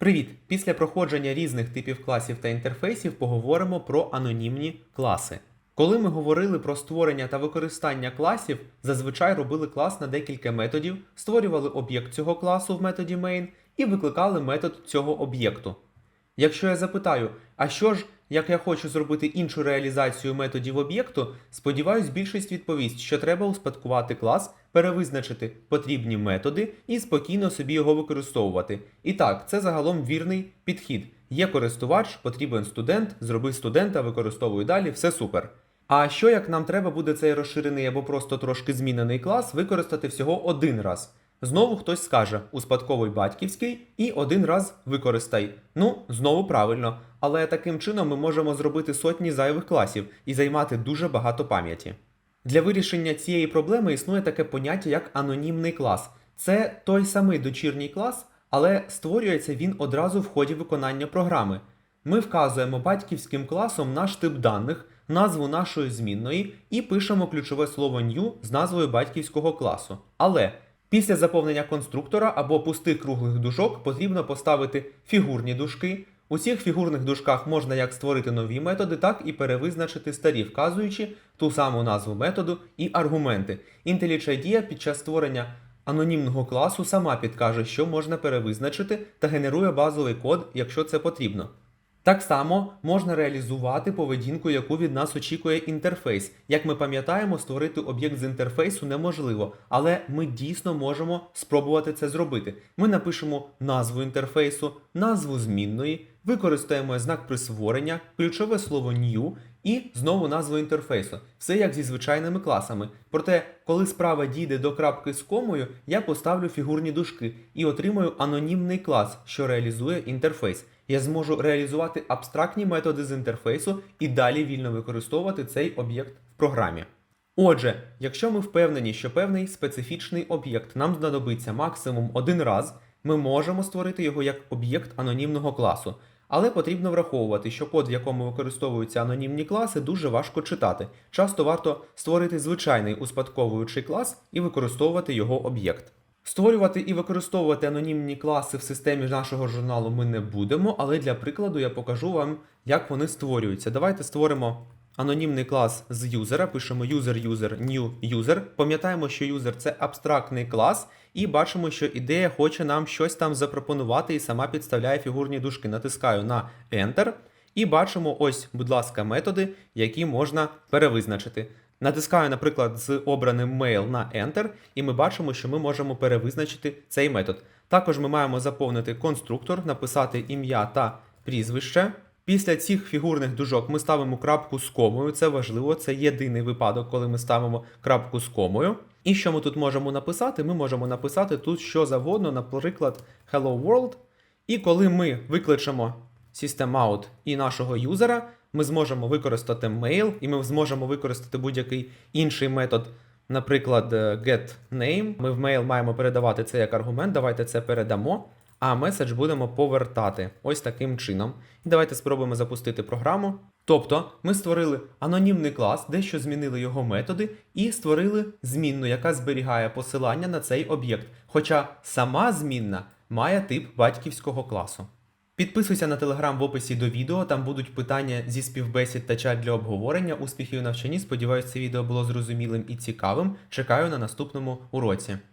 Привіт! Після проходження різних типів класів та інтерфейсів поговоримо про анонімні класи. Коли ми говорили про створення та використання класів, зазвичай робили клас на декілька методів, створювали об'єкт цього класу в методі main і викликали метод цього об'єкту. Якщо я запитаю, а що ж, як я хочу зробити іншу реалізацію методів об'єкту, сподіваюсь, більшість відповість, що треба успадкувати клас, перевизначити потрібні методи і спокійно собі його використовувати. І так, це загалом вірний підхід. Є користувач, потрібен студент, зроби студента, використовуй далі, все супер. А що як нам треба буде цей розширений або просто трошки змінений клас використати всього один раз? Знову хтось скаже успадковий батьківський і один раз використай. Ну, знову правильно, але таким чином ми можемо зробити сотні зайвих класів і займати дуже багато пам'яті. Для вирішення цієї проблеми існує таке поняття як анонімний клас. Це той самий дочірній клас, але створюється він одразу в ході виконання програми. Ми вказуємо батьківським класом наш тип даних, назву нашої змінної і пишемо ключове слово new з назвою батьківського класу. Але після заповнення конструктора або пустих круглих дужок потрібно поставити фігурні дужки. У цих фігурних дужках можна як створити нові методи, так і перевизначити старі, вказуючи ту саму назву методу і аргументи. IntelliJ під час створення анонімного класу сама підкаже, що можна перевизначити та генерує базовий код, якщо це потрібно. Так само можна реалізувати поведінку, яку від нас очікує інтерфейс. Як ми пам'ятаємо, створити об'єкт з інтерфейсу неможливо, але ми дійсно можемо спробувати це зробити. Ми напишемо назву інтерфейсу, назву змінної, використаємо знак присворення, ключове слово new і знову назву інтерфейсу. Все як зі звичайними класами. Проте, коли справа дійде до крапки з комою, я поставлю фігурні дужки і отримаю анонімний клас, що реалізує інтерфейс. Я зможу реалізувати абстрактні методи з інтерфейсу і далі вільно використовувати цей об'єкт в програмі. Отже, якщо ми впевнені, що певний специфічний об'єкт нам знадобиться максимум один раз, ми можемо створити його як об'єкт анонімного класу. Але потрібно враховувати, що код, в якому використовуються анонімні класи, дуже важко читати. Часто варто створити звичайний успадковуючий клас і використовувати його об'єкт. Створювати і використовувати анонімні класи в системі нашого журналу ми не будемо, але для прикладу я покажу вам, як вони створюються. Давайте створимо анонімний клас з юзера, пишемо user, user, new user. Пам'ятаємо, що user це абстрактний клас, і бачимо, що ідея хоче нам щось там запропонувати і сама підставляє фігурні дужки. Натискаю на Enter. І бачимо ось, будь ласка, методи, які можна перевизначити. Натискаю, наприклад, з обраним mail на Enter, і ми бачимо, що ми можемо перевизначити цей метод. Також ми маємо заповнити конструктор, написати ім'я та прізвище. Після цих фігурних дужок ми ставимо крапку з комою. Це важливо, це єдиний випадок, коли ми ставимо крапку з комою. І що ми тут можемо написати? Ми можемо написати тут що завгодно, наприклад, Hello World. І коли ми викличемо SystemOut і нашого юзера, ми зможемо використати mail, і ми зможемо використати будь-який інший метод, наприклад, getName. Ми в mail маємо передавати це як аргумент. Давайте це передамо. А меседж будемо повертати ось таким чином. І давайте спробуємо запустити програму. Тобто ми створили анонімний клас, дещо змінили його методи, і створили змінну, яка зберігає посилання на цей об'єкт. Хоча сама змінна має тип батьківського класу. Підписуйся на телеграм в описі до відео, там будуть питання зі співбесід та чат для обговорення. Успіхів у навчанні. Сподіваюсь, це відео було зрозумілим і цікавим. Чекаю на наступному уроці.